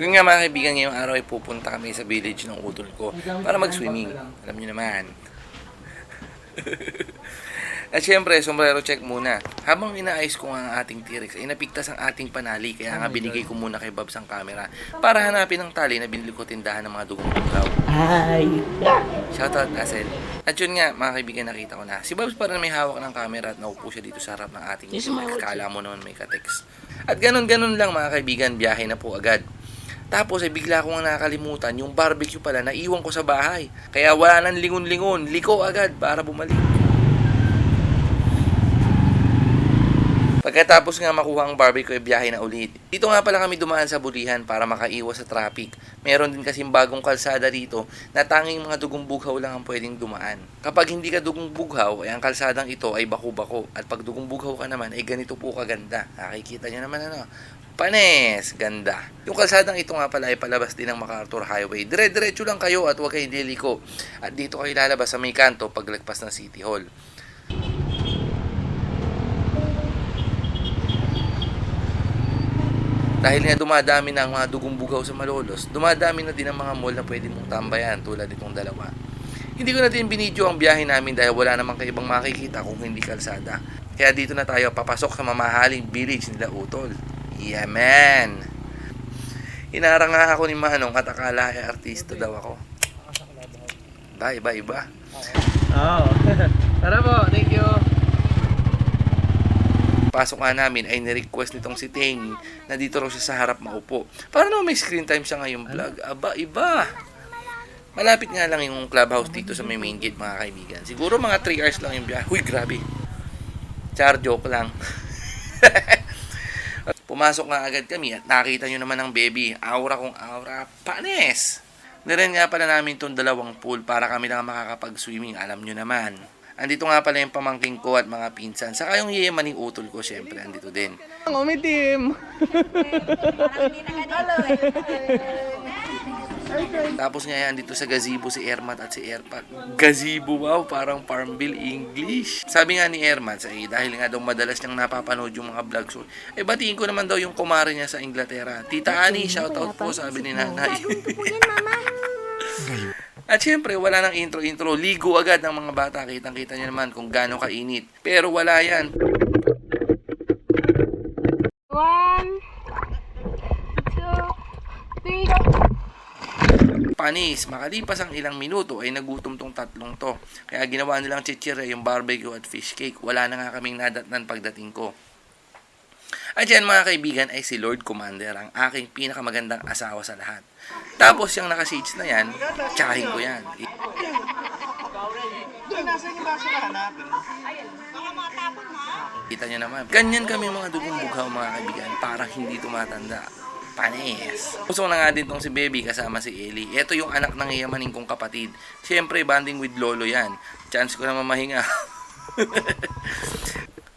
Yun nga mga kaibigan, ngayong araw ay pupunta kami sa village ng utol ko para mag-swimming. Alam niyo naman. At syempre, sombrero check muna. Habang inaayos ko nga ang ating T-Rex, ay napigtas ang ating panali. Kaya nga binigay ko muna kay Babs ang camera para hanapin ang tali na binili ko tindahan ng mga dugong bukaw. Hi! Shoutout, Asel. At yun nga, mga kaibigan, nakita ko na. Si Babs parang may hawak ng camera at naupo siya dito sa harap ng ating. Kala mo naman may kateks. At ganun-ganun lang mga kaibigan, biyahe na po agad. Tapos ay bigla ko nga nakakalimutan, yung barbecue pala, naiwan ko sa bahay. Kaya wala nang lingon-lingon, liko agad para bumalik. Pagkatapos nga makuha ang barbecue, ay biyahe na ulit. Dito nga pala kami dumaan sa bulihan para makaiwas sa traffic. Meron din kasing bagong kalsada dito na tanging mga dugong bughaw lang ang pwedeng dumaan. Kapag hindi ka dugong bughaw, ay ang kalsadang ito ay bako-bako. At pag dugong bughaw ka naman, ay ganito po kaganda. Nakikita nyo naman ano, panes, ganda. Yung kalsadang ito nga pala ay palabas din ng MacArthur Highway. Dire-diretso lang kayo at huwag kayo liliko. At dito kayo lalabas sa may kanto paglagpas ng City Hall. Dahil nga dumadami na ang mga dugong bugaw sa Malolos, dumadami na din ang mga mall na pwede mong tambayan tulad itong dalawa. Hindi ko na din binidyo ang biyahe namin dahil wala namang kaibang makikita kung hindi kalsada. Kaya dito na tayo papasok sa mamahaling village nila Utol. Yeah man! Hinarang nga ako ni Manong at akala ay artista daw ako. Ba, iba, iba. Oo. Tara po, thank you. pasok nga namin ay ni-request nitong si Tenny na dito raw siya sa harap maupo. Para naman may screen time siya ngayong vlog. Aba, iba. Malapit nga lang yung clubhouse dito sa may main gate mga kaibigan. Siguro mga 3 hours lang yung biyahe. Huy, grabe. Char, joke lang. Pumasok nga agad kami at nakita nyo naman ang baby. Aura kong aura. Panes! Niren nga pala namin itong dalawang pool para kami lang makakapag-swimming. Alam nyo naman. Andito nga pala yung pamangking ko at mga pinsan. Saka yung yayamaning utol ko, syempre, andito din. Ang umitim. Tapos nga yan, dito sa gazebo si Ermat at si Erpat. Gazebo, wow, parang Farmville English. Sabi nga ni Ermat, eh, dahil nga daw madalas niyang napapanood yung mga vlogs, so, eh batiin ko naman daw yung kumare niya sa Inglaterra. Tita Ani, shoutout po, sabi ni nanay. At syempre, wala nang intro-intro. Ligo agad ng mga bata. Kitang-kita niyo naman kung gaano kainit. Pero wala yan. One, panis. Makalipas ang ilang minuto ay nagutom tong tatlong to. Kaya ginawa nilang chichire yung barbecue at fish cake. Wala na nga kaming nadatnan pagdating ko. At yan mga kaibigan ay si Lord Commander, ang aking pinakamagandang asawa sa lahat. Tapos yung naka-shades na yan, tsahin ko yan. Kita nyo naman. Ganyan kami mga dugong bughaw mga kaibigan, parang hindi tumatanda. Panis. Gusto na nga din tong si Baby kasama si Ellie. Ito yung anak ng iyamanin kong kapatid. Siyempre, banding with Lolo yan. Chance ko na mamahinga.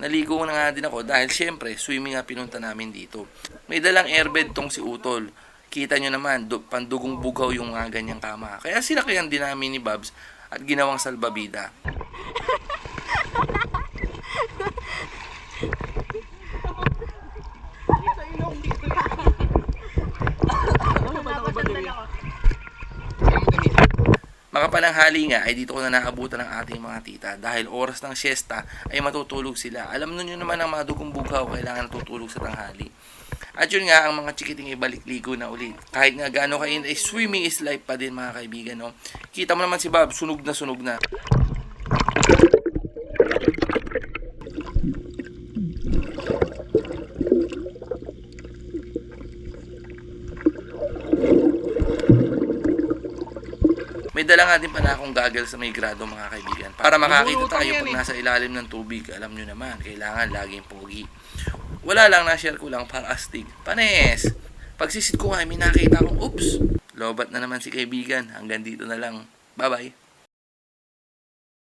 Naligo na nga din ako dahil siyempre, swimming nga pinunta namin dito. May dalang airbed tong si Utol. Kita nyo naman, du- pandugong bugaw yung mga ganyang kama. Kaya sinakayan din namin ni Babs at ginawang salbabida. Makapananghali nga ay dito ko na naabutan ng ating mga tita dahil oras ng siesta ay matutulog sila. Alam nyo naman ang mga dugong bugaw kailangan natutulog sa tanghali. At yun nga, ang mga chikiting ibalik ligo na ulit. Kahit nga gaano kain, ay swimming is life pa din mga kaibigan. No? Kita mo naman si Bob, sunog na sunog na. May dala nga din pala akong gaggle sa may grado mga kaibigan. Para makakita tayo pag nasa ilalim ng tubig. Alam nyo naman, kailangan laging pogi. Wala lang, na-share ko lang para astig. Panes! Pagsisit ko nga, may nakita akong, oops! Lobat na naman si kaibigan. Hanggang dito na lang. Bye-bye.